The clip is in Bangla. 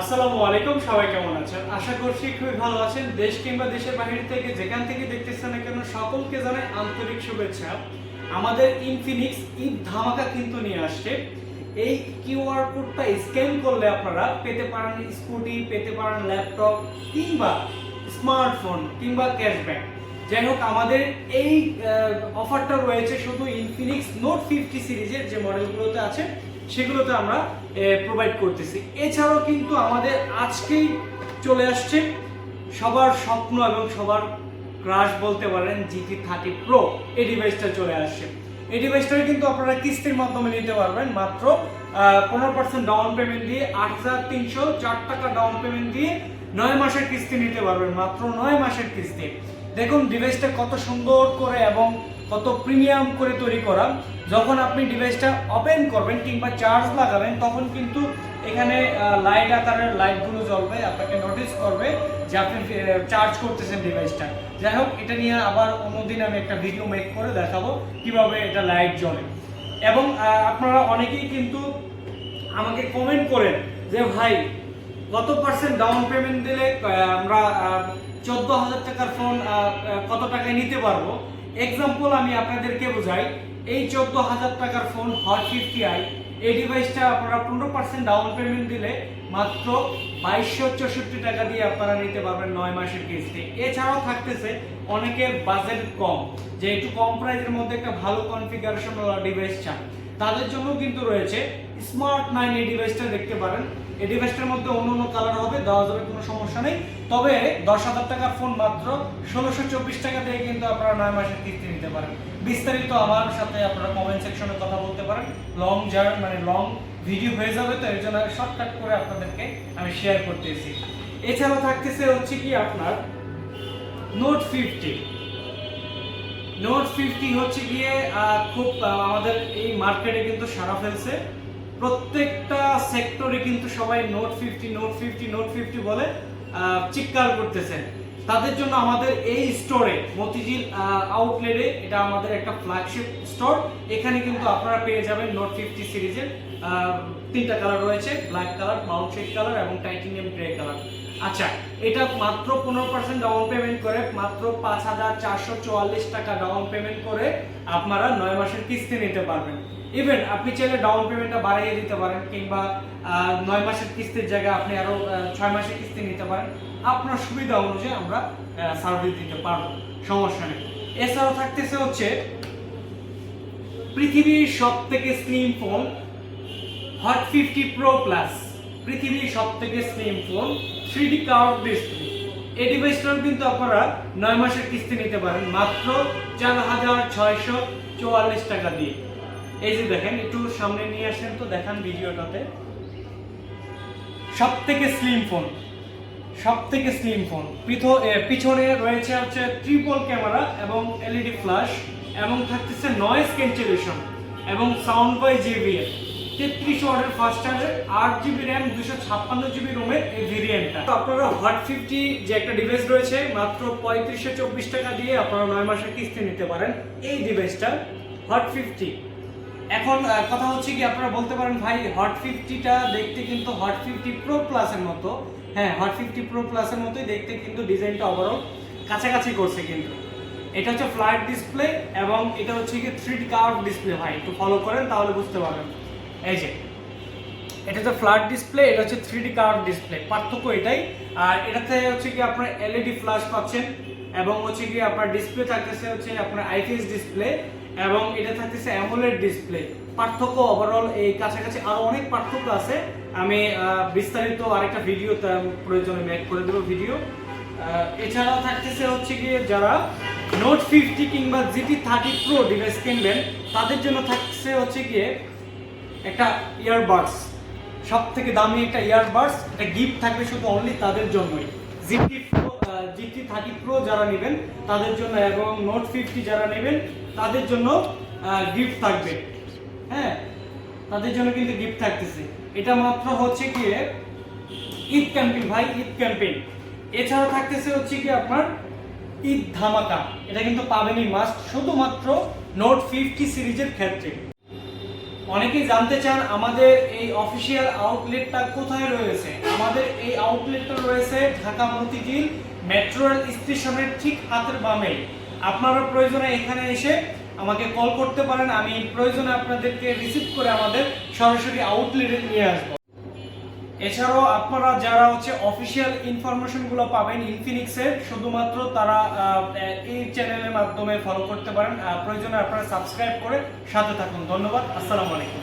আসসালামু আলাইকুম, সবাই কেমন আছেন? আশা করছি খুবই ভালো আছেন। দেশ কিংবা দেশের বাহির থেকে যেখান থেকে দেখতেছেন না কেন, সকলকে জানাই আন্তরিক শুভেচ্ছা। আমাদের ইনফিনিক্স ঈদ ধামাকা কিন্তু নিয়ে আসছে। এই কিউআর কোডটা স্ক্যান করলে আপনারা পেতে পারেন স্কুটি, পেতে পারেন ল্যাপটপ, কিংবা স্মার্টফোন, কিংবা ক্যাশব্যাক। যাই হোক, আমাদের এই অফারটা রয়েছে শুধু ইনফিনিক্স নোট ফিফটি সিরিজের যে মডেলগুলোতে আছে। সেগুলোতে আমরা প্রোভাইড করতেছি। এছাড়াও কিন্তু আমাদের আজকেই চলে আসছে সবার স্বপ্ন এবং সবার ক্রাশ বলতে পারেন জিটি থার্টি প্রো এই ডিভাইসটা চলে আসছে। এই ডিভাইসটা কিন্তু আপনারা কিস্তির মাধ্যমে নিতে পারবেন মাত্র পনেরো পার্সেন্ট ডাউন পেমেন্ট দিয়ে আট হাজার তিনশো চার টাকা ডাউন পেমেন্ট দিয়ে নয় মাসের কিস্তি নিতে পারবেন, মাত্র নয় মাসের কিস্তি। দেখুন ডিভাইসটা কত সুন্দর করে এবং কত প্রিমিয়াম করে তৈরি করা। যখন আপনি ডিভাইসটা ওপেন করবেন কিংবা চার্জ লাগাবেন, তখন কিন্তু এখানে লাইট আকারের লাইটগুলো জ্বলবে, আপনাকে নোটিস করবে যে আপনি চার্জ করতেছেন ডিভাইসটা যাই হোক, এটা নিয়ে আবার অন্যদিন আমি একটা ভিডিও মেক করে দেখাবো কীভাবে এটা লাইট জ্বলে। এবং আপনারা অনেকেই কিন্তু আমাকে কমেন্ট করেন যে, ভাই, কত পার্সেন্ট ডাউন পেমেন্ট দিলে আমরা চোদ্দ হাজার টাকার ফোন কত টাকায় নিতে পারব? এক্সাম্পল আমি আপনাদেরকে বোঝাই। এই চোদ্দ হাজার টাকার ফোন হট ফিফটি আই এই ডিভাইসটা আপনারা পনেরো পার্সেন্ট ডাউন পেমেন্ট দিলে মাত্র বাইশশো চৌষট্টি টাকা দিয়ে আপনারা নিতে পারবেন নয় মাসের কিস্তি। এছাড়াও থাকতেছে অনেকের বাজেট কম, যে একটু কম প্রাইসের মধ্যে একটা ভালো কনফিগারেশন ডিভাইস চান। তাদের জন্য কিন্তু রয়েছে স্মার্ট নাইন এই ডিভাইসটা দেখতে পারেন। এই ডিভাইসটার মধ্যে অন্য অন্য কালার হবে, দেওয়া যাবে, কোনো সমস্যা নেই। তবে দশ হাজার টাকার ফোন মাত্র, ষোলোশো চব্বিশ টাকা দিয়ে কিন্তু আপনারা নয় মাসের কিস্তি নিতে পারেন। বিস্তারিত আমার সাথে আপনারা কমেন্ট সেকশনে কথা বলতে পারেন। লং জার্ন মানে লং ভিডিও হয়ে যাবে, তো এর জন্য শর্টকাট করে আপনাদেরকে আমি শেয়ার করতেছি। এছাড়াও থাকতেছে হচ্ছে কি আপনার নোট ফিফটি নোট ফিফটি হচ্ছে গিয়ে খুব আমাদের এই মার্কেটে কিন্তু সারা ফেলছে। প্রত্যেকটা সেক্টরে কিন্তু সবাই note fifty note fifty note fifty বলে চিৎকার করতেছে। তাদের জন্য আমাদের এই স্টোরে মতিঝিল আউটলেটে এটা আমাদের একটা ফ্ল্যাগশিপ স্টোর এখানে কিন্তু আপনারা পেয়ে যাবেন নোট ফিফটি সিরিজের তিনটা কালার রয়েছে black colour mount shade colour এবং টাইটেনিয়াম গ্রে কালার আচ্ছা এটা মাত্র পনেরো পার্সেন্ট ডাউন পেমেন্ট করে মাত্র পাঁচ হাজার চারশো চুয়াল্লিশ টাকা ডাউন পেমেন্ট করে আপনারা নয় মাসের কিস্তি নিতে পারবেন। ইভেন আপনি চাইলে ডাউন পেমেন্টটা বাড়িয়ে দিতে পারেন কিংবা নয় মাসের কিস্তির জায়গায় আপনি আরও আহ, ছয় মাসের কিস্তি নিতে পারেন। আপনার সুবিধা অনুযায়ী আমরা সার্ভিস দিতে পারব সমস্যা নেই। এছাড়াও থাকতেছে হচ্ছে পৃথিবীর সব থেকে slim phone hot fifty pro plus পৃথিবীর সব থেকে slim phone three D curve display এই ডিভাইসটাও কিন্তু আপনারা নয় মাসের কিস্তি নিতে পারেন, মাত্র চার হাজার ছয়শো চুয়াল্লিশ টাকা দিয়ে। এই যে দেখেন, একটু সামনে নিয়ে আসেন তো, দেখান ভিডিওটাতে। সব থেকে স্লিম ফোন সব থেকে স্লিম ফোন পিছনে রয়েছে হচ্ছে ট্রিপল ক্যামেরা এবং এলইডি ফ্ল্যাশ এবং থাকতেছে নয়েজ ক্যান্সেলেশন এবং সাউন্ড বাই জেবিএল তেত্রিশ ওয়াটের ফাস্ট চার্জার আট জিবি র্যাম দুশো ছাপ্পান্ন জিবি রোমের এই ভেরিয়েন্টটা তো আপনারা হট ফিফটি যে একটা ডিভাইস রয়েছে, মাত্র পঁয়ত্রিশশো চব্বিশ টাকা দিয়ে আপনারা নয় মাসের কিস্তি নিতে পারেন এই ডিভাইসটা হট ফিফটি এখন কথা হচ্ছে কি, আপনারা বলতে পারেন, ভাই হট ফিফটিটা দেখতে কিন্তু হট ফিফটি প্রো প্লাসের মতো। হ্যাঁ হট ফিফটি প্রো প্লাসের মতোই দেখতে কিন্তু ডিজাইনটা ওভারঅল কাছাকাছি করছে কিন্তু। এটা হচ্ছে ফ্ল্যাট ডিসপ্লে এবং এটা হচ্ছে কি থ্রি কার্ভ ডিসপ্লে ভাই, একটু ফলো করেন, তাহলে বুঝতে পারবেন। এই যে, এটা হচ্ছে ফ্ল্যাট ডিসপ্লে এটা হচ্ছে থ্রি ডি কার্ভ ডিসপ্লে পার্থক্য এটাই। আর এটাতে হচ্ছে কি আপনার এলইডি ফ্ল্যাশ পাচ্ছেন, এবং হচ্ছে কি আপনার ডিসপ্লে থাকতেছে হচ্ছে আপনার আইপিএস ডিসপ্লে এবং এটা থাকতেছে অ্যামোলেড ডিসপ্লে পার্থক্য ওভারঅল এই কাছাকাছি আরও অনেক পার্থক্য আছে। আমি বিস্তারিত আরেকটা ভিডিও প্রয়োজনে মেক করে দেবো ভিডিও এছাড়াও থাকতেছে হচ্ছে গিয়ে যারা নোট ফিফটি কিংবা জিটি থার্টি প্রো ডিভাইস কিনবেন, তাদের জন্য থাকছে হচ্ছে গিয়ে একটা ইয়ারবাডস সব থেকে দামি একটা ইয়ারবাডস একটা গিফট থাকবে শুধু অনলি তাদের জন্যই। GT pro GT thirty pro যারা নেবেন, তাদের জন্য এবং নোট ফিফটি যারা নেবেন, তাদের জন্য গিফট থাকবে। হ্যাঁ তাদের জন্য কিন্তু গিফট থাকতেছে। এটা মাত্র হচ্ছে কি ঈদ ক্যাম্পেইন ভাই, ঈদ ক্যাম্পেইন এছাড়া থাকতেছে হচ্ছে কি আপনার ঈদ ধামাকা। এটা কিন্তু পাবেনই মাস্ট শুধুমাত্র নোট ফিফটি সিরিজের ক্ষেত্রে। অনেকেই জানতে চান আমাদের এই অফিসিয়াল আউটলেটটা কোথায় রয়েছে। আমাদের এই আউটলেটটা রয়েছে ঢাকা মতিঝিল মেট্রো রেল স্টেশনের ঠিক হাতের বামেই আপনারা প্রয়োজনে এখানে এসে আমাকে কল করতে পারেন। আমি প্রয়োজনে আপনাদেরকে রিসিভ করে আমাদের সরাসরি আউটলেটে নিয়ে আসব। এছাড়াও আপনারা যারা হচ্ছে অফিসিয়াল ইনফরমেশনগুলো পাবেন ইনফিনিক্সের শুধুমাত্র তারা এই চ্যানেলের মাধ্যমে ফলো করতে পারেন। প্রয়োজনে আপনারা সাবস্ক্রাইব করে সাথে থাকুন। ধন্যবাদ। আসসালামু আলাইকুম।